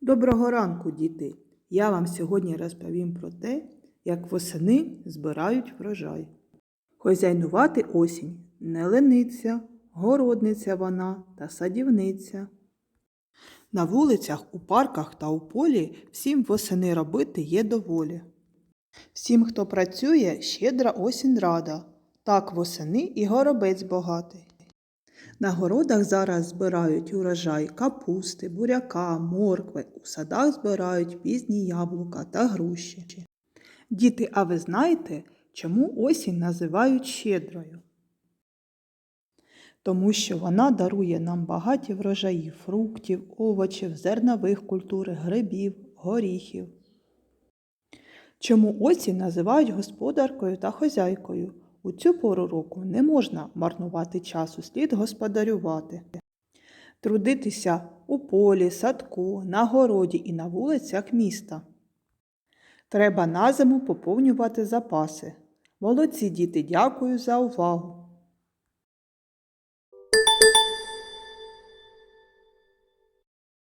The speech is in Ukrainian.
Доброго ранку, діти! Я вам сьогодні розповім про те, як восени збирають врожай. Хозяйнувати осінь не лениться, городниця вона та садівниця. На вулицях, у парках та у полі всім восени робити є доволі. Всім, хто працює, щедра осінь рада, так восени і горобець богатий. На городах зараз збирають урожай капусти, буряка, моркви, у садах збирають пізні яблука та груші. Діти, а ви знаєте, чому осінь називають щедрою? Тому що вона дарує нам багаті врожаї фруктів, овочів, зернових культур, грибів, горіхів. Чому осінь називають господаркою та хозяйкою? У цю пору року не можна марнувати часу, слід господарювати. Трудитися у полі, садку, на городі і на вулицях міста. Треба на зиму поповнювати запаси. Молодці діти, дякую за увагу.